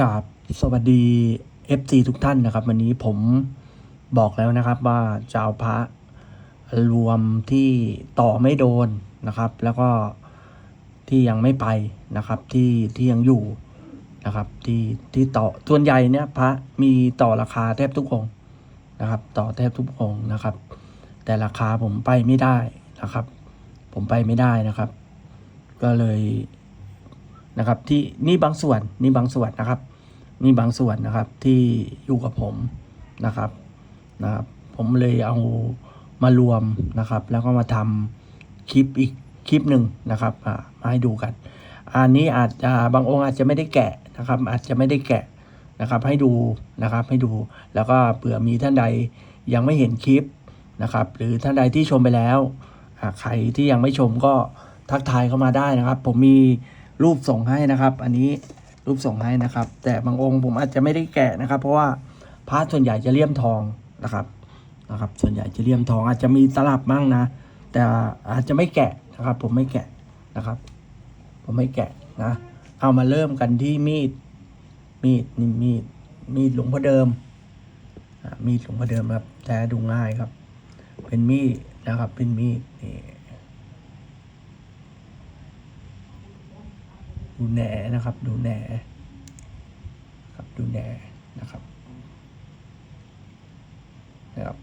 กับสวัสดี FC ทุกท่านนะครับ วันนี้ผมบอกแล้วนะครับว่าจะเอาพระรวมที่ต่อไม่โดนนะครับ แล้วก็ที่ยังไม่ไปนะครับที่ที่ยังอยู่นะครับที่ที่ต่อส่วนใหญ่เนี่ยพระมีต่อราคาแทบทุกองนะครับ ต่อแทบทุกองนะครับ แต่ราคาผมไปไม่ได้นะครับ ผมไปไม่ได้นะครับ ก็เลย นะครับ ที่นี่บางส่วนนี่บางส่วนนะครับนี่บางส่วนนะครับที่อยู่กับผมนะครับนะครับ ผมเลยเอามารวมนะครับ แล้วก็มาทำคลิปอีกคลิปหนึ่งนะครับมาให้ดูกัน อันนี้อาจจะบางองค์อาจจะไม่ได้แกะนะครับ อาจจะไม่ได้แกะนะครับ ให้ดูนะครับให้ดูแล้วก็เผื่อมีท่านใดยังไม่เห็นคลิปนะครับ หรือท่านใดที่ชมไปแล้วใครที่ยังไม่ชมก็ทักทายเข้ามาได้นะครับ ผมมี รูปส่งให้นะครับ อันนี้รูปส่งให้นะครับ แต่บางองค์ผมอาจจะไม่ได้แกะนะครับ เพราะว่าพระส่วนใหญ่จะเลี่ยมทองนะครับนะครับ ส่วนใหญ่จะเลี่ยมทองอาจจะมีตลับมั่งนะ แต่อาจจะไม่แกะนะครับ ผมไม่แกะนะครับ ผมไม่แกะนะเอามาเริ่มกันที่มีดมีดนี่มีดมีดหลวงพ่อเดิมมีดหลวงพ่อเดิมครับแท้ดูง่ายครับ เป็นมีดนะครับ เป็นมีดนี่ ดูแหนนะครับ ดูแหนครับดูแหนนะครับนะครับ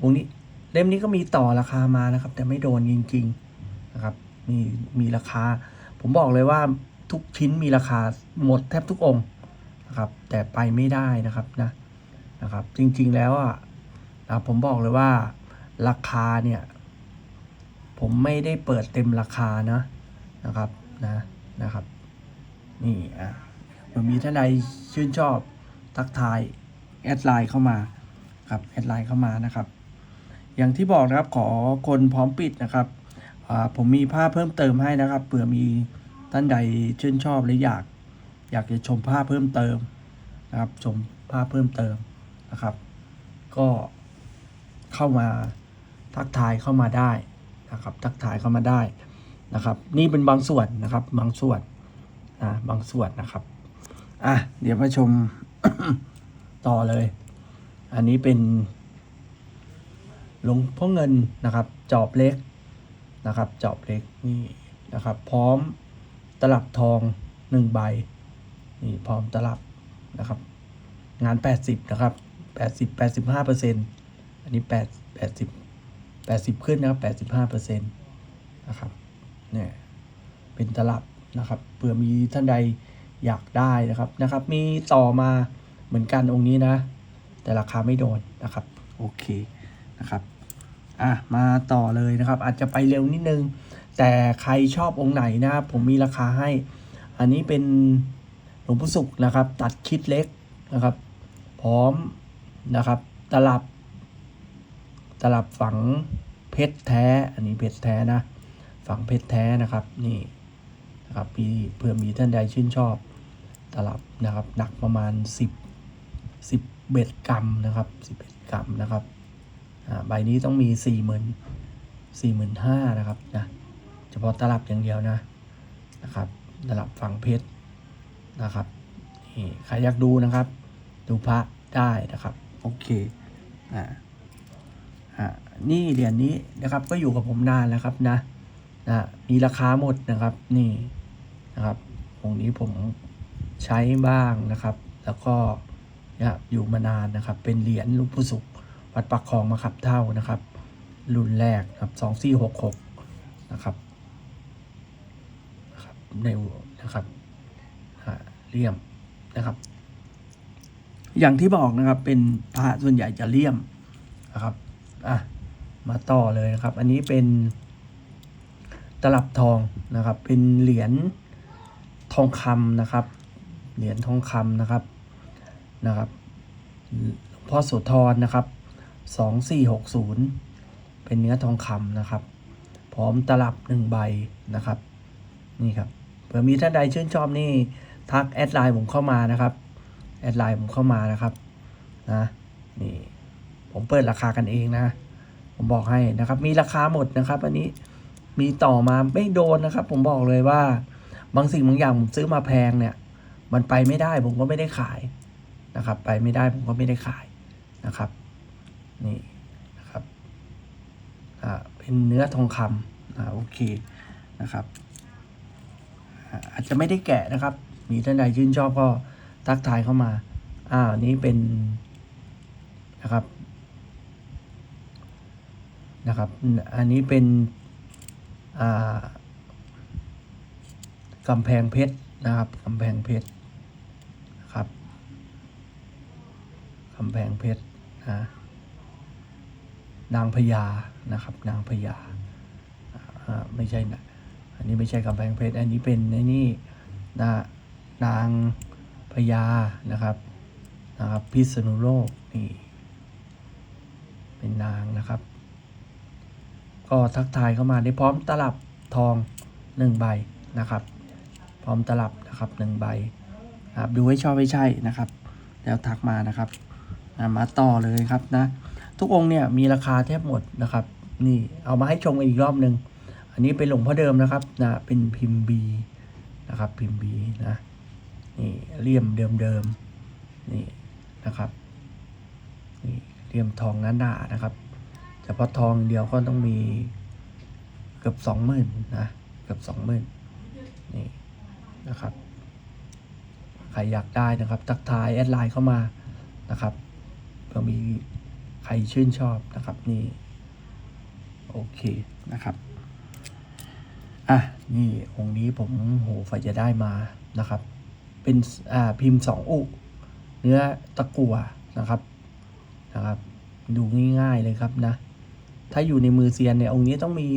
องค์นี้เล่มนี้ก็มีต่อราคามานะครับ แต่ไม่โดนจริง ๆนะครับ มีมีราคา ผมบอกเลยว่าทุกชิ้นมีราคาหมดแทบทุกองค์นะครับ แต่ไปไม่ได้นะครับนะนะครับ จริงๆแล้วอะนะผมบอกเลยว่าราคาเนี่ย ผมไม่ได้เปิดเต็มราคานะนะครับนะ นะครับ นี่อะมันมีท่านใดชื่นชอบทักทายแอดไลน์เข้ามาครับแอดไลน์เข้ามานะครับ อย่างที่บอกนะครับขอคนพร้อมปิดนะครับผมมีภาพเพิ่มเติมให้นะครับเผื่อมีท่านใดชื่นชอบหรืออยาก อยากจะชมภาพเพิ่มเติมนะครับชมภาพเพิ่มเติมนะครับ ก็เข้ามาทักทายเข้ามาได้นะครับ ทักทายเข้ามาได้ นะครับ นี่เป็นบางส่วนนะครับ บางส่วนนะบางส่วนนะครับอะเดี๋ยวมาชมต่อเลย อันนี้เป็นหลวงพ่อเงินนะครับ จอบเล็กนะครับ จอบเล็กนี่นะครับ พร้อมตลับทองหนึ่งใบนี่พร้อมตลับนะครับ งาน 80 นะครับ 80 85เปอร์เซ็นต์อันนี้ 8 80 80 ขึ้นนะครับ 85เปอร์เซ็นต์นะครับ เนี่ยเป็นตลับนะครับเผื่อมีท่านใดอยากได้นะครับนะครับ มีต่อมาเหมือนกันองค์นี้นะ แต่ราคาไม่โดนนะครับ โอเคนะครับอะมาต่อเลยนะครับ อาจจะไปเร็วนิดนึง แต่ใครชอบองค์ไหนนะผมมีราคาให้ อันนี้เป็นหลวงพ่อสุขนะครับ ตัดชิดเล็กนะครับ พร้อมนะครับ ตลับ ตลับฝังเพชรแท้ อันนี้เพชรแท้นะ ฝังเพชรแท้นะครับนี่นะครับมีเพื่อมีท่านใดชื่นชอบตลับนะครับหนักประมาณ 10 10เบ็ดกรัมนะครับ10เบ็ดกรัมนะครับอ่าใบนี้ต้องมีสี่หมื่นสี่หมื่นห้านะครับนะเฉพาะตลับอย่างเดียวนะนะครับตลับฝังเพชรนะครับนี่ใครอยากดูนะครับ ดูพระได้นะครับโอเคอ่าอ่านี่เหรียญนี้นะครับก็อยู่กับผมนานแล้วครับนะ นะมีราคาหมดนะครับนี่นะครับองนี้ผมใช้บ้างนะครับ แล้วก็นี่ยอยู่มานานนะครับ เป็นเหรียญลุงพุสุขวัดปักคลองมาขับเท่านะครับ รุ่นแรกครับสองสี่หกหกนะครับนะครับในนะครับอ่าเลี่ยมนะครับ อย่างที่บอกนะครับ เป็นพระส่วนใหญ่จะเลี่ยมนะครับอะมาต่อเลยนะครับ อันนี้เป็น ตลับทองนะครับ เป็นเหรียญทองคำนะครับ เหรียญทองคำนะครับนะครับหลวงพ่อโสธรนะครับ2460เป็นเนื้อทองคำนะครับ พร้อมตลับหนึ่งใบนะครับนี่ครับเผื่อมีท่านใดชื่นชอบนี่ทักแอดไลน์ผมเข้ามานะครับแอดไลน์ผมเข้ามานะครับนะนี่ผมเปิดราคากันเองนะ ผมบอกให้นะครับ มีราคาหมดนะครับ อันนี้ มีต่อมาไม่โดนนะครับ ผมบอกเลยว่า บางสิ่งบางอย่างผมซื้อมาแพงเนี่ย มันไปไม่ได้ผมก็ไม่ได้ขายนะครับ ไปไม่ได้ผมก็ไม่ได้ขายนะครับ นี่นะครับอ่าเป็นเนื้อทองคำอ่าโอเคนะครับ อาจจะไม่ได้แกะนะครับ มีท่านใดชื่นชอบก็ทักทายเข้ามาอ้านี้เป็นนะครับนะครับ อันนี้เป็น กำแพงเพชรนะครับกำแพงเพชรครับกำแพงเพชรนะนางพญานะครับ นางพญาไม่ใช่นะอันนี้ไม่ใช่กำแพงเพชรอันนี้เป็นไอ้นี่นะนางพญานะครับนะครับพิษณุโลกนี่เป็นนางนะครับ ก็ทักทายเข้ามาได้พร้อมตลับทองหนึ่งใบนะครับ พร้อมตลับนะครับหนึ่งใบครับดูให้ชอบให้ใช่นะครับ แล้วทักมานะครับมาต่อเลยครับนะ ทุกองค์เนี่ยมีราคาแทบหมดนะครับ นี่เอามาให้ชมกันอีกรอบหนึ่งอันนี้เป็นหลวงพ่อเดิมนะครับนะเป็นพิมพ์บีนะครับพิมพ์บีนะนี่เลี่ยมเดิมๆนี่นะครับนี่เลี่ยมทองนั้นหนานะครับ ฉพาะทองเดียวก็ต้องมีเกือบสองหมื่นนะ เกือบสองหมื่นนี่นะครับ ใครอยากได้นะครับทักทายแอดไลน์เข้ามานะครับเผื่อมีใครชื่นชอบนะครับนี่ โอเคนะครับอะนี่องค์นี้ผมโหฝ่ายจะได้มานะครับ เป็นอ่าพิมพ์สองอุเนื้อตะกัวนะครับนะครับ ดูง่ายๆเลยครับนะ ถ้าอยู่ในมือเซียนเนี่ยองค์นี้ต้องมี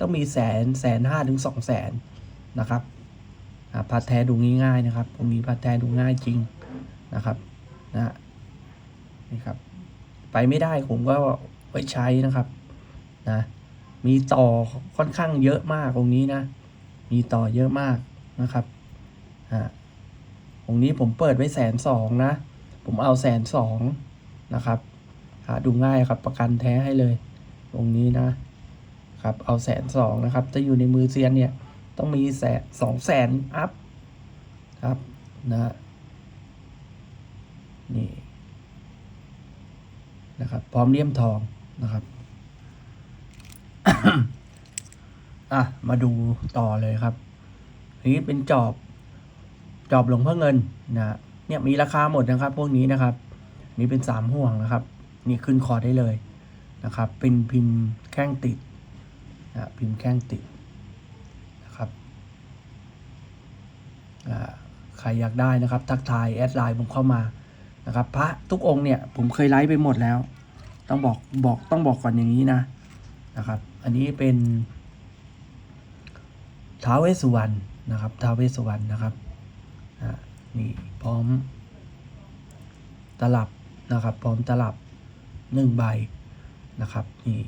ต้องมีแสนแสนห้าถึงสองแสนนะครับอ่าพัดแท้ดูง่ายๆนะครับองค์นี้พัดแท้ดูง่ายจริงนะครับนะนี่ครับ ไปไม่ได้ผมก็ไว้ใช้นะครับนะมีต่อค่อนข้างเยอะมากองค์นี้นะ มีต่อเยอะมากนะครับอ่าองค์นี้ผมเปิดไว้แสนสองนะ ผมเอาแสนสองนะครับหาดูง่ายครับประกันแท้ให้เลย ตรงนี้นะครับ เอาแสนสองนะครับถ้าอยู่ในมือเซียนเนี่ย ต้องมีแสนสองแสนอัพครับนะนี่นะครับ พร้อมเลี่ยมทองนะครับ อะ มาดูต่อเลยครับนนี้เป็นจอบจอบหลวงพ่อเงินนะเนี่ยมีราคาหมดนะครับ พวกนี้นะครับ นี่เป็นสามห่วงนะครับ นี่ขึ้นคอได้เลย นะครับ เป็นพิมพ์แข้งติดนะพิมพ์แข้งติดนะครับใครอยากได้นะครับทักทายแอดไลน์ผมเข้ามานะครับ พระทุกองค์เนี่ยผมเคยไลฟ์ไปหมดแล้ว ต้องบอกบอกต้องบอกก่อนอย่างนี้นะนะครับ อันนี้เป็นท้าวเวสสุวรรณนะครับท้าวเวสสุวรรณนะครับนี่พร้อมตลับนะครับ พร้อมตลับหนึ่งใบ นะครับนี่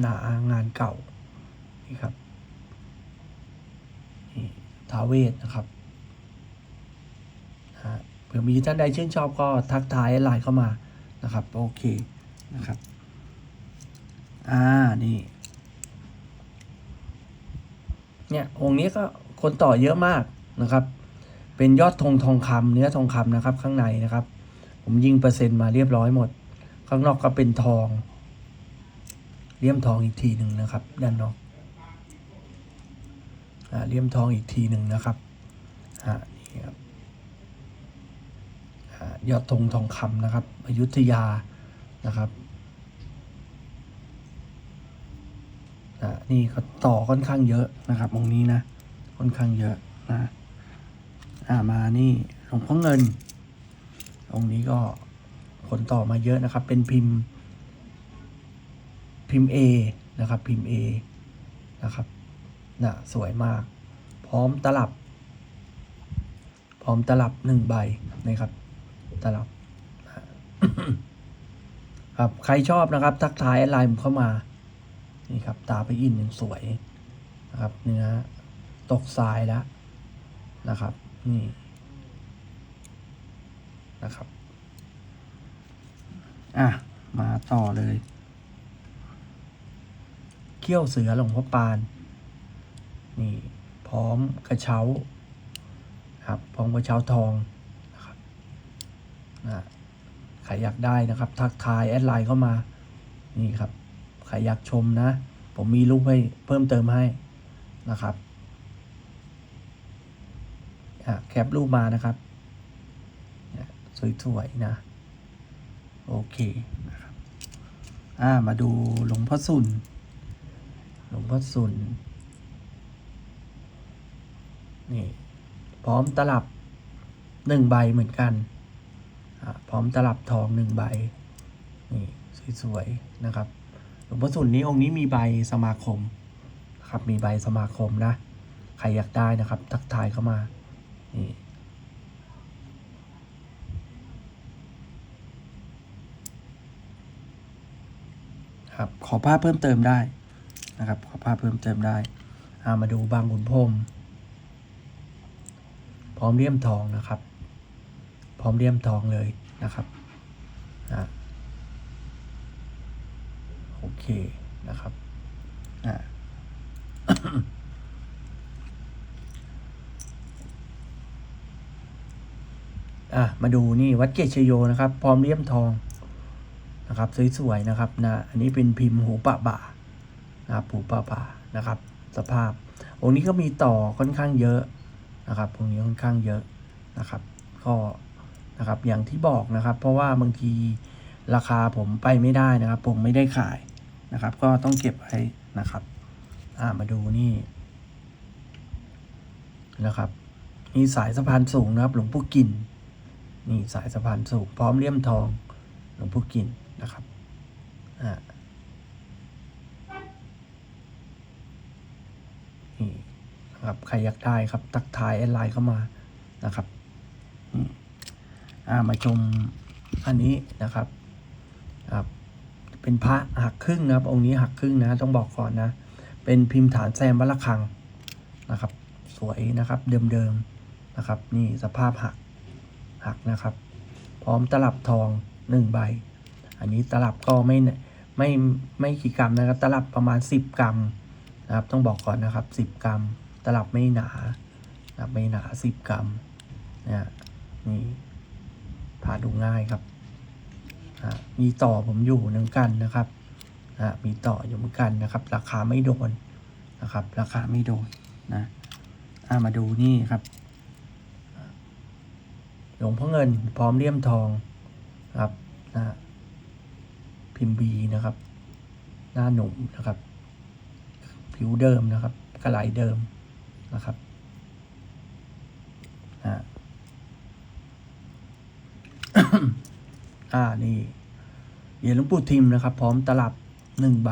หนางานเก่านี่ครับนี่ทาเวทนะครับนะฮะเผื่อมีท่านใดชื่นชอบก็ทักทายไลน์เข้ามานะครับโอเคนะครับอ่านี่เนี่ยองค์นี้ก็คนต่อเยอะมากนะครับ เป็นยอดธงทองคำเนื้อทองคำนะครับ ข้างในนะครับ ผมยิงเปอร์เซ็นต์มาเรียบร้อยหมด ข้างนอกก็เป็นทอง เลี่ยมทองอีกทีหนึ่งนะครับ ด้านนอกอเลี่ยมทองอีกทีหนึ่งนะครับนี่ครับอยอดธงทองคำนะครับอยุธยานะครับนี่ก็ต่อค่อนข้างเยอะนะครับตรงนี้นะค่อนข้างเยอะนะอามานี่หลวงพ่อเงินองนี้ก็ผลต่อมาเยอะนะครับ เป็นพิมพ์ พิมพ์ A นะครับ พิมพ์ A นะครับนะสวยมาก พร้อมตลับ พร้อมตลับหนึ่งใบนะครับ ตลับครับใครชอบนะครับ ทักทายอดไลน์ผมเข้ามา นี่ครับ ตาไปอินยังสวยนะครับ เนื้อตกทรายแล้วนะครับ นี่นะครับ อะ มาต่อเลย เขี้ยวเสือหลวงพ่อปาน นี่พร้อมกระเช้าครับพร้อมกระเช้าทองนะครับนะใครอยากได้นะครับ ทักทายแอดไลน์เข้ามา นี่ครับใครอยากชมนะ ผมมีรูปให้เพิ่มเติมให้นะครับแคปรูปมานะครับสวยๆนะ โอเคนะครับอ่ามาดูหลวงพ่อสุน ลวงพ่อสุน นี่ พร้อมตลับหนึ่งใบเหมือนกัน พร้อมตลับทองหนึ่งใบ นี่ สวยๆ นะครับ หลวงพ่อสุนนี้องค์นี้มีใบสมาคมครับ มีใบสมาคมนะ ใครอยากได้นะครับ ทักทายเข้ามา นี่ครับขอภาพเพิ่มเติมได้ นะครับขอภาพเพิ่มเติมได้อามาดูบางขุนพรมพร้อมเลี่ยมทองนะครับ พร้อมเลี่ยมทองเลยนะครับอ่าโอเคนะครับอ่าอะมาดูนี่วัดเกตชโยนะครับ พร้อมเลี่ยมทองนะครับ สวยๆนะครับนะอันนี้เป็นพิมพ์หูปะบ่า นะครับหูปะบ่านะครับ สภาพ องค์นี้ก็มีต่อค่อนข้างเยอะนะครับองค์นี้ค่อนข้างเยอะนะครับ ก็นะครับอย่างที่บอกนะครับ เพราะว่าบางทีราคาผมไปไม่ได้นะครับ ผมไม่ได้ขายนะครับ ก็ต้องเก็บไว้นะครับอ่ามาดูนี่นะครับนี่สายสะพานสูงนะครับ หลวงปู่กินนี่สายสะพานสูงพร้อมเลี่ยมทองหลวงปู่กินนะครับอ่านี่นะ ครับใครอยากได้ครับ ตักทายแอดไลน์เข้ามานะครับอ่ามาชมอันนี้นะครับครับเป็นพระหักครึ่งนะครับ องค์นี้หักครึ่งนะ ต้องบอกก่อนนะ เป็นพิมพ์ฐานแซมวัดระฆังนะครับ สวยนะครับ เดิมๆนะครับ นี่สภาพหักหักนะครับ พร้อมตลับทองหนึ่งใบ อันนี้ตลับก็ไม่ไม่ไม่กี่กรัมนะครับ ตลับประมาณ10กรัม นะครับ ต้องบอกก่อนนะครับ 10 กรัม ตลับไม่หนานะครับไม่หนา 10 กรัมนะนี่ผ่าดูง่ายครับอะมีต่อผมอยู่เหมือนกันนะครับอะมีต่ออยู่เหมือนกันนะครับ ราคาไม่โดนนะครับ ราคาไม่โดนนะอะมาดูนี่ครับ หลวงพ่อเงินพร้อมเลี่ยมทองครับนะพิมพ์บีนะครับ หน้าหนุ่มนะครับ ผิวเดิมนะครับกระไหลเดิมนะครับอ่าอ่านี่เหรียญหลวงปู่ทิมนะครับ พร้อมตลับหนึ่งใบ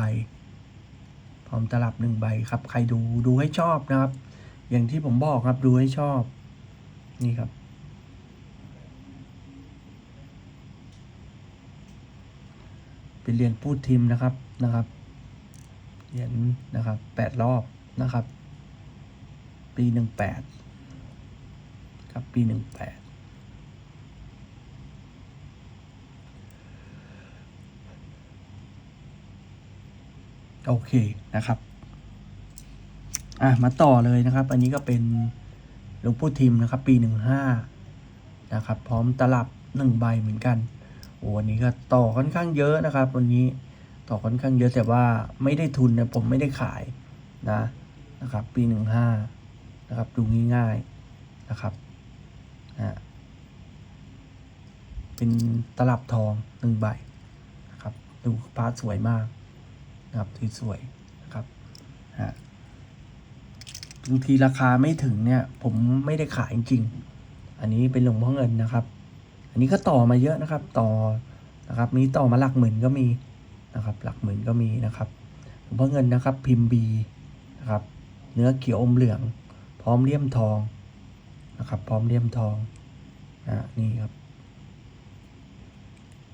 พร้อมตลับหนึ่งใบครับ ใครดูดูให้ชอบนะครับ อย่างที่ผมบอกครับดูให้ชอบ นี่ครับเป็นเหรียญปูดทิมนะครับนะครับ เหรียญนะครับแปดรอบนะครับ ปีหนึ่งแปดครับปีหนึ่งแปดโอเคนะครับ อะ มาต่อเลยนะครับ อันนี้ก็เป็นหลวงปู่ทิมนะครับ ปีหนึ่งห้านะครับ พร้อมตลับหนึ่งใบเหมือนกันโอ้วันนี้ก็ต่อค่อนข้างเยอะนะครับ วันนี้ ต่อค่อนข้างเยอะแต่ว่าไม่ได้ทุนนะผมไม่ได้ขายนะนะครับ ปีหนึ่งห้านะครับ ดูง่ายๆนะครับนะเป็นตลับทองหนึ่งใบนะครับ ดูพาร์ทสวยมากนะครับที่สวยนะครับฮะบางทีราคาไม่ถึงเนี่ย ผมไม่ได้ขายจริงๆ อันนี้เป็นหลวงพ่อเงินนะครับ อันนี้ก็ต่อมาเยอะนะครับ ต่อนะครับ มีต่อมาหลักหมื่นก็มี นะครับหลักหมื่นก็มีนะครับหลวงพ่อเงินนะครับพิมพ์บีนะครับเนื้อเขียวอมเหลือง พร้อมเลี่ยมทองนะครับพร้อมเลี่ยมทองอ่านี่ครับ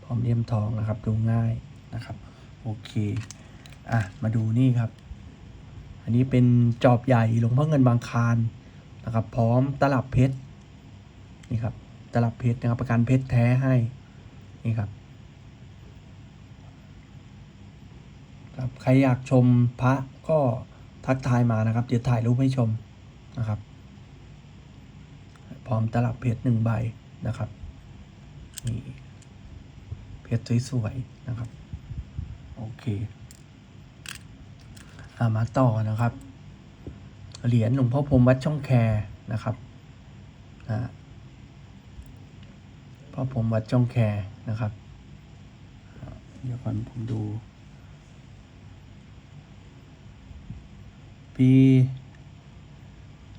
พร้อมเลี่ยมทองนะครับดูง่ายนะครับโอเคอะมาดูนี่ครับ อันนี้เป็นจอบใหญ่หลวงพ่อเงินบางคารนะครับ พร้อมตลับเพชรนี่ครับตลับเพชรนะครับประกันเพชรแท้ให้นี่ครับ ครับ ใครอยากชมพระก็ทักทายมานะครับ เดี๋ยวถ่ายรูปให้ชมนะครับ พร้อมตลับเพชรหนึ่งใบนะครับนี่เพชรสวยๆนะครับ โอเคอามาต่อนะครับ เหรียญหลวงพ่อพรมวัดช่องแคนะครับอ่าพ่อพรมวัดช่องแคนะครับ เดี๋ยวก่อนผมดู ปี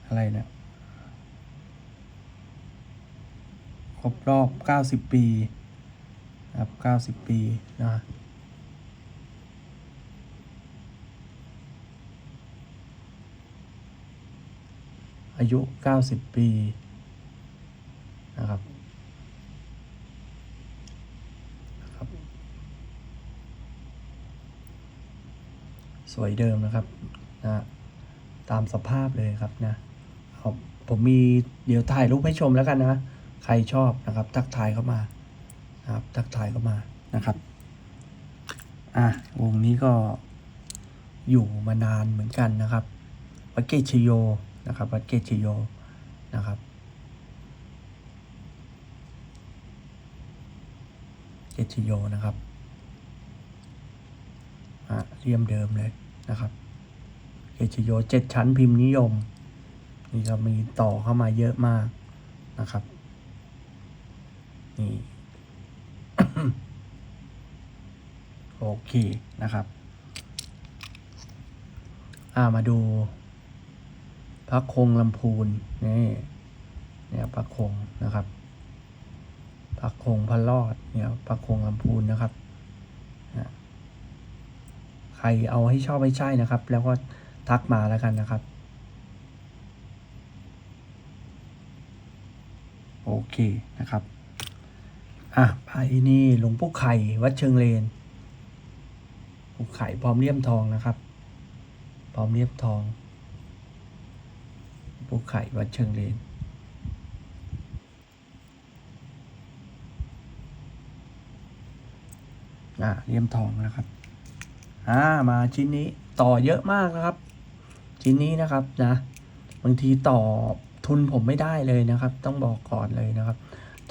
อะไรเนะี่ยครบรอบ 90 ปีครับ 90 ปีนะอายุ 90 ปี นะครับนะครับ สวยเดิมนะครับ นะ ตามสภาพเลยครับนะผมมีเดี๋ยวถ่ายรูปให้ชมแล้วกันนะใครชอบนะครับ ทักทายเข้ามานะครับทักทายเข้ามานะครับอะวงนี้ก็อยู่มานานเหมือนกันนะครับวัดเกชโยนะครับวัดเกชโยนะครับเกชโยนะครับอะเรียมเดิมเลยนะครับ เกตชโยเจ็ดชั้นพิมพ์นิยม นี่ก็มีต่อเข้ามาเยอะมากนะครับ นี่โอเคนะครับ อ่ามาดูพระคงลำพูนนี่เนี่ยพระคงนะครับพระคงพระรอดเนี่ยพระคงลำพูนนะครับ ใครเอาให้ชอบให้ใช่นะครับ แล้วก็ ทักมาแล้วกันนะครับ โอเคนะครับ อะไพ่นี่หลวงปู่ไข่วัดเชิงเลนปู่ไข่พร้อมเลี่ยมทองนะครับ พร้อมเลี่ยมทองปู่ไข่วัดเชิงเลนอ่าเลี่ยมทองนะครับอ่ามาชิ้นนี้ต่อเยอะมากนะครับ ชิ้นนี้นะครับนะบางทีต่อทุนผมไม่ได้เลยนะครับ ต้องบอกก่อนเลยนะครับ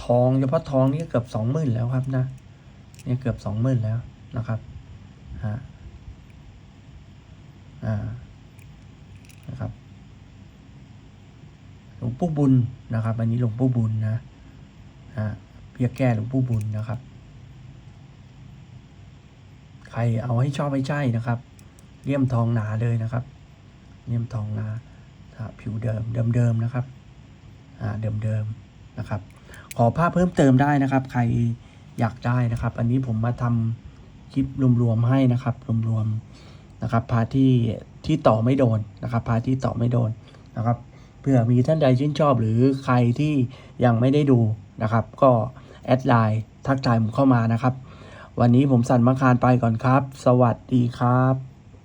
ทองเฉพาะทองนี่เกือบสองหมื่นแล้วครับนะนี่เกือบสองหมื่นแล้วนะครับฮะอ่านะครับหลวงปู่บุญนะครับ อันนี้หลวงปู่บุญนะฮะเพียแก้หลวงปู่บุญนะครับ ใครเอาให้ชอบให้ใช่นะครับเลี่ยมทองหนาเลยนะครับ เลี่ยมทองหนาผิวเดิมเดิมๆนะครับอ่าเดิมๆนะครับ ขอภาพเพิ่มเติมได้นะครับ ใครอยากได้นะครับ อันนี้ผมมาทำคลิปรวมๆให้นะครับรวมๆนะครับ พาที่ที่ต่อไม่โดนนะครับ พาที่ต่อไม่โดนนะครับ เพื่อมีท่านใดชื่นชอบหรือใครที่ยังไม่ได้ดูนะครับ ก็แอดไลน์ทักทายผมเข้ามานะครับ วันนี้ผมสันมังคารไปก่อนครับ สวัสดีครับ